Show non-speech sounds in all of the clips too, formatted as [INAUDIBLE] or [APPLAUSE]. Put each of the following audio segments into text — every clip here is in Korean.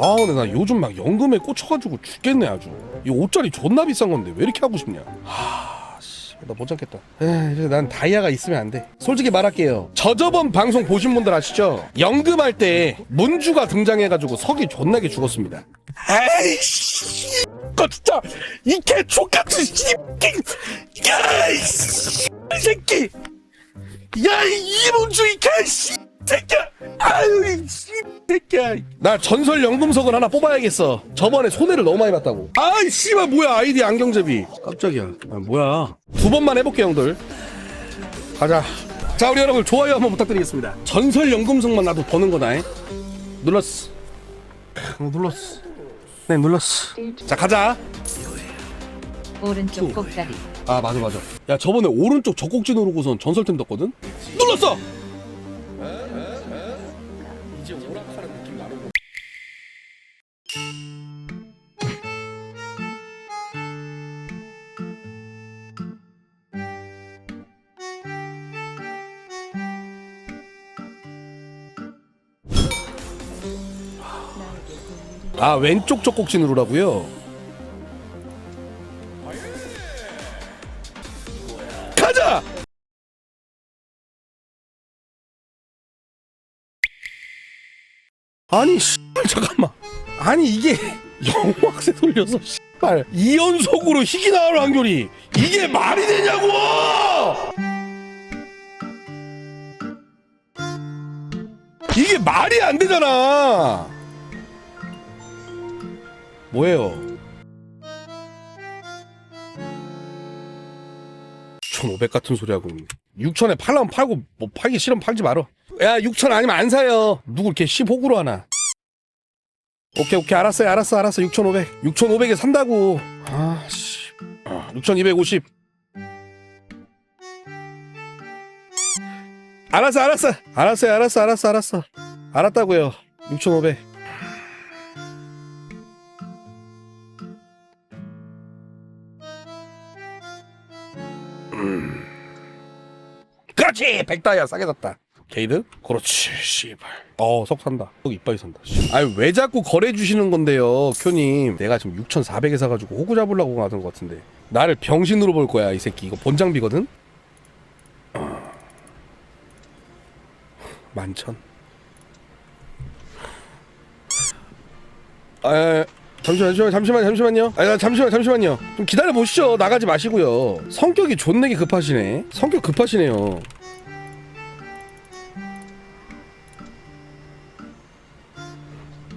아 근데 나 요즘 막 연금에 꽂혀가지고 죽겠네 아주. 이 옷자리 존나 비싼 건데 왜 이렇게 하고 싶냐? 하 씨 나못 참겠다. 에이, 난 다이아가 있으면 안 돼. 솔직히 말할게요. 저저번 방송 보신 분들 아시죠? 연금할 때 문주가 등장해가지고 석이 존나게 죽었습니다. 아이씨. 거 진짜 이 개 족같은 씨끼 야이 새끼. 야이 이문주 이 개 씨. 새끼야. 아유 이 씨 새끼야. 나 전설 연금석을 하나 뽑아야겠어. 저번에 손해를 너무 많이 봤다고. 아이 씨발 뭐야 아이디 안경제비. 깜짝이야. 아, 뭐야. 두 번만 해볼게 형들. 가자. 자 우리 여러분 좋아요 한번 부탁드리겠습니다. 전설 연금석만 나도 버는 거다 잉? 눌렀어. 어, 눌렀어. 네 눌렀어. 자 가자. 오른쪽 꼭다리. 아 맞아 맞아. 야 저번에 오른쪽 젖꼭지 누르고선 전설템 떴거든? 눌렀어 이제 오락하는 느낌 나는 아 왼쪽 젖꼭지 누르라고요 아니 씨 잠깐만. 아니 이게 [LAUGHS] 영막세 돌려서 씨발 2연속으로 희귀 나올 확률이. 이게 말이 되냐고! 이게 말이 안 되잖아. 뭐예요? 6,500 같은 소리 하고 6,000에 팔라면 팔고 뭐 팔기 싫으면 팔지 말어 야6,000 아니면 안 사요. 누구 이렇게 15구로 하나? 오케이 오케이. 알았어요 알았어 알았어. 6,500 6,500에 산다고. 아씨. 6,250 알았어 알았어. 알았어요 알았어 알았어 알았어. 알았다고요. 6,500 그렇지! 백다이아 싸게 샀다 게이드? 그렇지 씨발. 어 석 산다. 석 이빨이 산다 씨. 아니 왜 자꾸 거래 주시는 건데요 큐님? 내가 지금 6,400에 사가지고 호구 잡으려고 하는 것 같은데. 나를 병신으로 볼 거야 이 새끼. 이거 본장비거든? 어. 만천. 아 잠시만 잠시만 잠시만 잠시만요. 아 잠시만 잠시만요. 좀 기다려 보시죠. 나가지 마시고요. 성격이 존내게 급하시네. 성격 급하시네요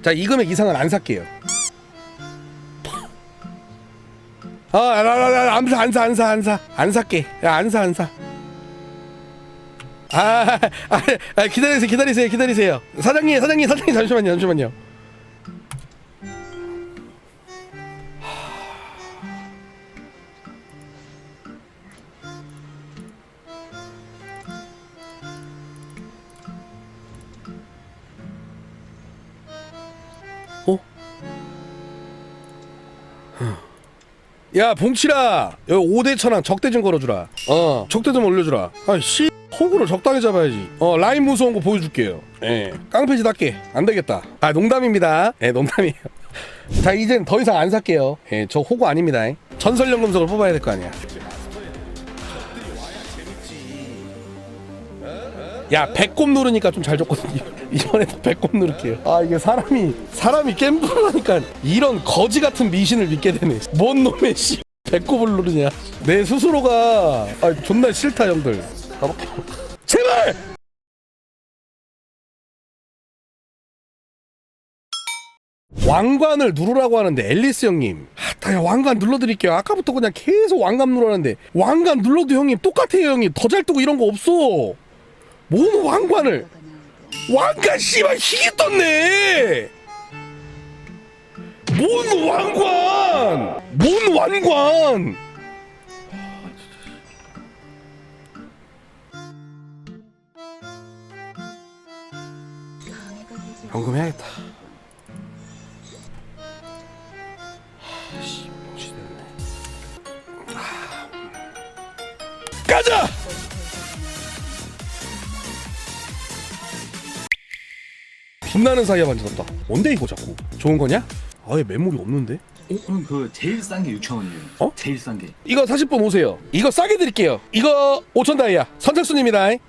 자, 이 금액 이상은 안 살게요. 아, 나, 나, 나, 안 사, 안 사, 안 사, 안 사. 안 살게. 야, 안 사, 안 사. 아, 아, 아, 기다리세요, 기다리세요, 기다리세요. 사장님, 사장님, 사장님, 잠시만요, 잠시만요. 어? 야 봉치라 여기 5대 천왕 적대 좀 걸어주라. 어. 적대 좀 올려주라. 아씨. 호구를 적당히 잡아야지. 어 라인 무서운 거 보여줄게요. 예. 깡패짓 할게. 안 되겠다. 아 농담입니다. 예 농담이에요. [LAUGHS] 자 이젠 더 이상 안 살게요. 예저 호구 아닙니다. 전설연금석을 뽑아야 될 거 아니야 야 배꼽 누르니까 좀 잘 줬거든요. [LAUGHS] 이번에도 배꼽 누를게요. 아 이게 사람이 사람이 겜블하니까 이런 거지 같은 미신을 믿게 되네. 뭔 놈의 씨 배꼽을 누르냐. 내 스스로가 아 존나 싫다 형들. 가볼게요. [LAUGHS] 제발! 왕관을 누르라고 하는데 앨리스 형님. 아, 야 왕관 눌러드릴게요. 아까부터 그냥 계속 왕관 누르라는데. 왕관 눌러도 형님 똑같아요 형님. 더 잘 뜨고 이런 거 없어 뭔 왕관을? 왕관 씨발 희귀 떴네. 뭔 왕관? 뭔 왕관? 연금해야겠다. 가자 겁나는 사이에 만졌다. 뭔데 이거 자꾸? 좋은 거냐? 아예 매물이 없는데? 어, 그럼 그 제일 싼 게 6천 원이에요. 어? 제일 싼 게. 이거 사실 분 오세요. 이거 싸게 드릴게요. 이거 5천 다이아. 선착순입니다. 야니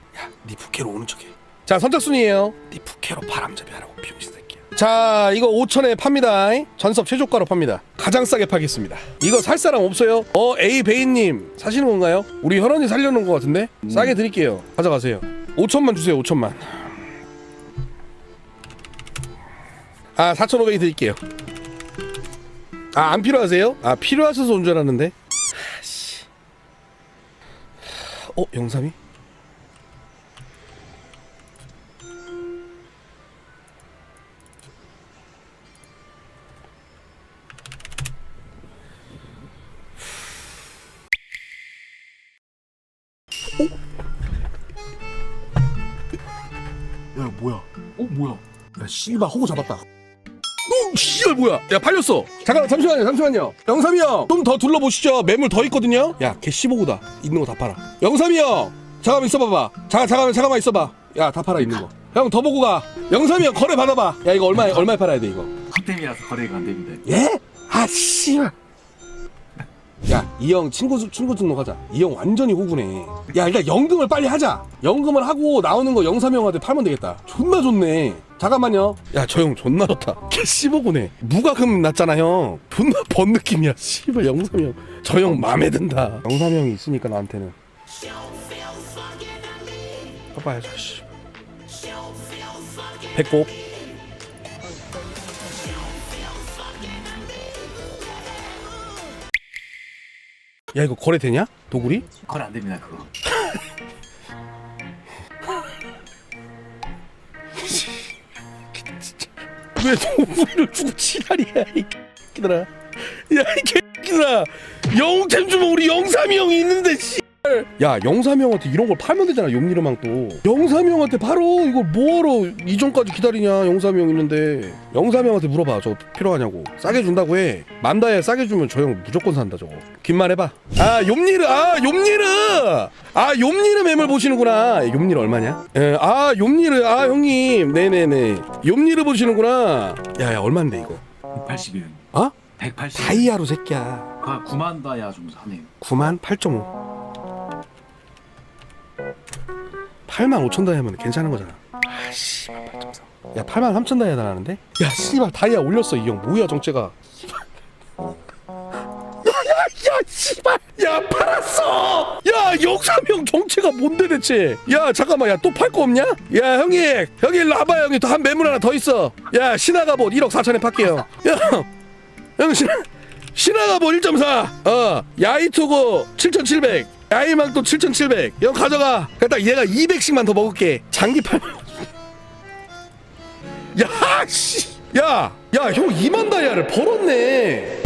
부캐로 오는 척해. 자 선착순이에요. 니 부캐로 바람잡이 하라고 비용신 새끼야. 자 이거 5천에 팝니다. 전섭 최저가로 팝니다. 가장 싸게 파겠습니다. 이거 살 사람 없어요? 어 A 베이님. 사시는 건가요? 우리 혈원이 살려놓은 것 같은데? 싸게 드릴게요. 가져가세요. 5천만 주세요 5천만 아 4,500이 드릴게요 아 안 필요하세요? 아 필요하셔서 온 줄 알았는데 아씨 어 영삼이? 야 뭐야 어 뭐야? 야 씨발 호구 잡았다 오 씨발 뭐야? 야 팔렸어. 잠깐 잠시만요 잠시만요. 영삼이 형 좀 더 둘러보시죠. 매물 더 있거든요. 야걔 15구다. 있는 거 다 팔아. 영삼이 형 잠깐만 있어봐봐. 잠깐 잠깐만 잠깐만 있어봐. 야 다 팔아 있는 거 형 더 보고 가. 영삼이 형 거래 받아봐. 야 이거 얼마에 얼마에 팔아야 돼 이거? 탑템이라서 거래가 안 됩니다. 예? 아 씨발. 야 이 형 친구 수- 친구 등록하자. 이 형 완전히 호구네. 야 일단 연금을 빨리 하자. 연금을 하고 나오는 거 영삼이 형한테 팔면 되겠다. 존나 좋네 잠깐만요. 야 저 형 존나 좋다. 걔 15구네. 무과금 났잖아 형. 존나 번 느낌이야. [LAUGHS] 씨발 영삼이 형 저 형 맘에 든다. 영삼이 형이 있으니까 나한테는. 봐봐야죠 씨. 배꼽. 야 이거 거래되냐? 도구리? 거래 안 됩니다 그거. [LAUGHS] 왜 도구리를 주고 지랄이야 이 개들아. 야이 개들아. 영템 주면 우리 영삼이 형이 있는데 씨 야 영삼이 형한테 이런 걸 팔면 되잖아 용리르망 또 영삼이 형한테 바로 이걸 뭐하러 이전까지 기다리냐 영삼이 형 있는데. 영삼이 형한테 물어봐 저 필요하냐고. 싸게 준다고 해. 만다에 싸게 주면 저 형 무조건 산다 저거. 긴말 해봐. 아 용리르 아 용리르 아 용리르 매물 보시는구나. 용리르 얼마냐? 예, 아 용리르 아 형님. 네네네. 용리르 보시는구나. 야야 얼만데 이거? 180이에요. 어? 180. 다이아로 새끼야. 아 9만 다이아 정도 하네요. 9만 8.5 8만 5천 다이아면 괜찮은 거잖아. 아씨 8.4야 8만 3천 다이아 달하는데? 야 씨발 다이아 올렸어 이 형. 뭐야 정체가. 야야야 씨발. 야 팔았어. 야 영삼형 정체가 뭔데 대체? 야 잠깐만 야 또 팔 거 없냐? 야 형님 형님 일로 형님 또 한 매물 하나 더 있어. 야 신화갑옷 1억 4천에 팔게요 야형 신화 신화갑옷 1.4어 야이투고 7,700 야이망도 7,700형 가져가. 그딱 얘가 200씩만 더 먹을게. 장기 팔면 [LAUGHS] 야씨. 야 야 형 2만 다이아를 벌었네